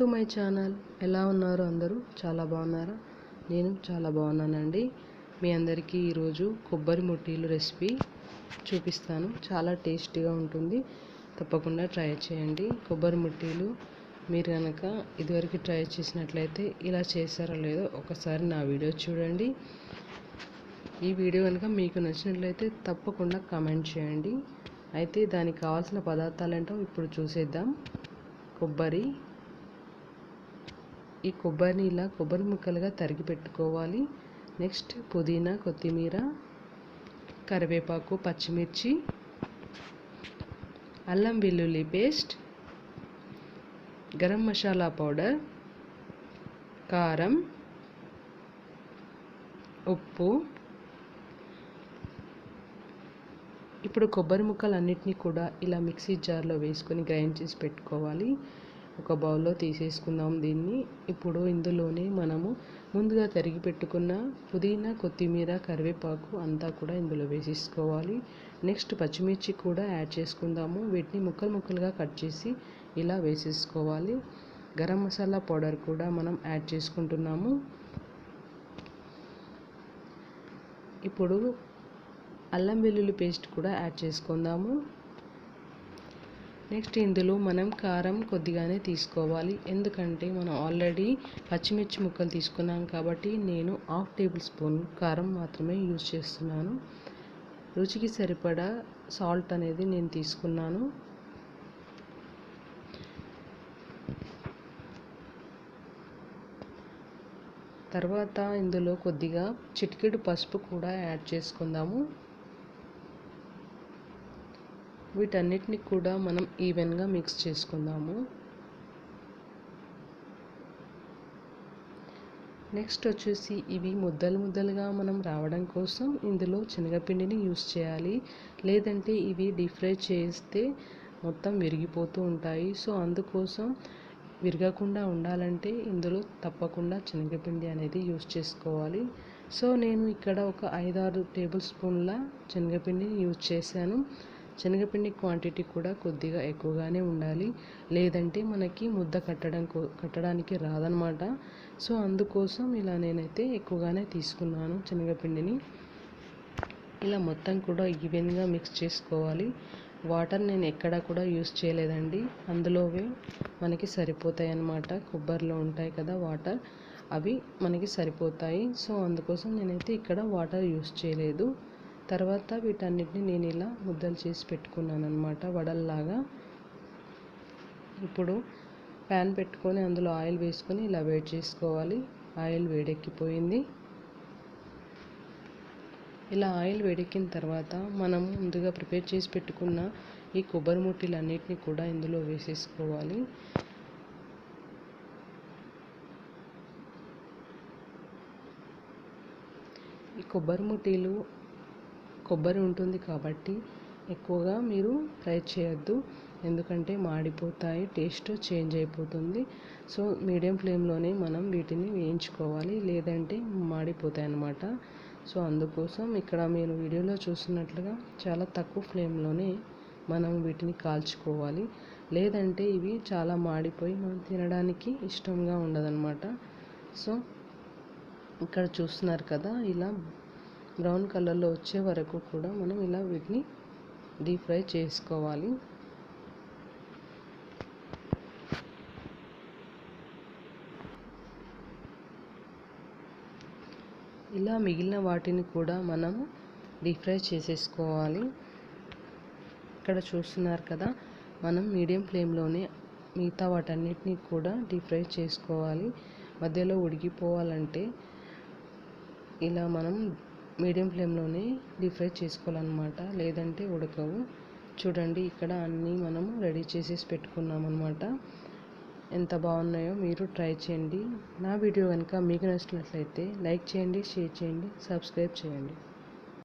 To my channel. ఎలా ఉన్నారు అందరూ? చాలా బాగున్నారా? నేను చాలా బాగున్నానండి. మీ అందరికీ ఈరోజు కొబ్బరి ముట్టీలు రెసిపీ చూపిస్తాను. చాలా టేస్టీగా ఉంటుంది. తప్పకుండా ట్రై చేయండి. కొబ్బరి ముట్టీలు మీరు కనుక ఇదివరకు ట్రై చేసినట్లయితే ఇలా చేశారో లేదో ఒకసారి నా వీడియో చూడండి. ఈ వీడియో కనుక మీకు నచ్చినట్లయితే తప్పకుండా కామెంట్ చేయండి. అయితే దానికి కావాల్సిన పదార్థాలు ఏంటో ఇప్పుడు చూసేద్దాం. కొబ్బరి ఈ కొబ్బరిని ఇలా కొబ్బరి ముక్కలుగా తరిగి పెట్టుకోవాలి. నెక్స్ట్ పుదీనా కొత్తిమీర కరివేపాకు పచ్చిమిర్చి అల్లం వెల్లుల్లి పేస్ట్ గరం మసాలా పౌడర్ కారం ఉప్పు. ఇప్పుడు కొబ్బరి ముక్కలన్నిటినీ కూడా ఇలా మిక్సీ జార్లో వేసుకొని గ్రైండ్ చేసి పెట్టుకోవాలి. ఒక బౌల్లో తీసేసుకుందాం దీన్ని. ఇప్పుడు ఇందులోనే మనము ముందుగా తరిగి పెట్టుకున్న పుదీనా కొత్తిమీర కరివేపాకు అంతా కూడా ఇందులో వేసేసుకోవాలి. నెక్స్ట్ పచ్చిమిర్చి కూడా యాడ్ చేసుకుందాము. వీటిని ముక్కలు ముక్కలుగా కట్ చేసి ఇలా వేసేసుకోవాలి. గరం మసాలా పౌడర్ కూడా మనం యాడ్ చేసుకుంటున్నాము. ఇప్పుడు అల్లం వెల్లుల్లి పేస్ట్ కూడా యాడ్ చేసుకుందాము. నెక్స్ట్ ఇందులో మనం కారం కొద్దిగానే తీసుకోవాలి. ఎందుకంటే మనం ఆల్రెడీ పచ్చిమిర్చి ముక్కలు తీసుకున్నాం కాబట్టి నేను హాఫ్ టేబుల్ స్పూన్ కారం మాత్రమే యూజ్ చేస్తున్నాను. రుచికి సరిపడా సాల్ట్ అనేది నేను తీసుకున్నాను. తర్వాత ఇందులో కొద్దిగా చిటికెడు పసుపు కూడా యాడ్ చేసుకుందాము. వీటన్నిటిని కూడా మనం ఈవెన్గా మిక్స్ చేసుకుందాము. నెక్స్ట్ వచ్చేసి ఇవి ముద్దలు ముద్దలుగా మనం రావడం కోసం ఇందులో శనగపిండిని యూస్ చేయాలి. లేదంటే ఇవి డీప్ ఫ్రై చేస్తే మొత్తం విరిగిపోతూ ఉంటాయి. సో అందుకోసం విరగకుండా ఉండాలంటే ఇందులో తప్పకుండా శనగపిండి అనేది యూస్ చేసుకోవాలి. సో నేను ఇక్కడ ఒక ఐదారు టేబుల్ స్పూన్ల శనగపిండిని యూజ్ చేశాను. శనగపిండి క్వాంటిటీ కూడా కొద్దిగా ఎక్కువగానే ఉండాలి. లేదంటే మనకి ముద్ద కట్టడం కట్టడానికి రాదనమాట సో అందుకోసం ఇలా నేనైతే ఎక్కువగానే తీసుకున్నాను శనగపిండిని. ఇలా మొత్తం కూడా ఈవెన్గా మిక్స్ చేసుకోవాలి. వాటర్ నేను ఎక్కడా కూడా యూస్ చేయలేదండి. అందులోవే మనకి సరిపోతాయి అన్నమాట కొబ్బరిలో ఉంటాయి కదా వాటర్. అవి మనకి సరిపోతాయి. సో అందుకోసం నేనైతే ఇక్కడ వాటర్ యూస్ చేయలేదు. తర్వాత వీటన్నిటిని నేను ఇలా ముద్దలు చేసి పెట్టుకున్నాను అనమాట వడల్లాగా. ఇప్పుడు ప్యాన్ పెట్టుకొని అందులో ఆయిల్ వేసుకొని ఇలా వేడి చేసుకోవాలి. ఆయిల్ వేడెక్కిపోయింది. ఇలా ఆయిల్ వేడెక్కిన తర్వాత మనం ముందుగా ప్రిపేర్ చేసి పెట్టుకున్న ఈ కొబ్బరి ముట్టిలన్నిటిని కూడా ఇందులో వేసేసుకోవాలి. ఈ కొబ్బరి ముట్టీలు కొబ్బరి ఉంటుంది కాబట్టి ఎక్కువగా మీరు ఫ్రై చేయొద్దు. ఎందుకంటే మాడిపోతాయి టేస్ట్ చేంజ్ అయిపోతుంది. సో మీడియం ఫ్లేమ్లోనే మనం వీటిని వేయించుకోవాలి. లేదంటే మాడిపోతాయి అన్నమాట. సో అందుకోసం ఇక్కడ మీరు వీడియోలో చూస్తున్నట్లుగా చాలా తక్కువ ఫ్లేమ్లోనే మనం వీటిని కాల్చుకోవాలి. లేదంటే ఇవి చాలా మాడిపోయి మనం తినడానికి ఇష్టంగా ఉండదన్నమాట. సో ఇక్కడ చూస్తున్నారు కదా ఇలా బ్రౌన్ కలర్లో వచ్చే వరకు కూడా మనం ఇలా వీటిని డీప్ ఫ్రై చేసుకోవాలి. ఇలా మిగిలిన వాటిని కూడా మనం డీప్ ఫ్రై చేసేసుకోవాలి. ఇక్కడ చూస్తున్నారు కదా మనం మీడియం ఫ్లేమ్లోనే మిగతా వాటన్నిటిని కూడా డీప్ ఫ్రై చేసుకోవాలి. మధ్యలో ఉడికిపోవాలంటే ఇలా మనం మీడియం ఫ్లేమ్లోనే డీప్ ఫ్రై చేసుకోవాలన్నమాట. లేదంటే ఉడకవు. చూడండి ఇక్కడ అన్నీ మనము రెడీ చేసేసి పెట్టుకున్నాం అనమాట ఎంత బాగున్నాయో మీరు ట్రై చేయండి. నా వీడియో కనుక మీకు నచ్చినట్లయితే లైక్ చేయండి షేర్ చేయండి సబ్స్క్రైబ్ చేయండి.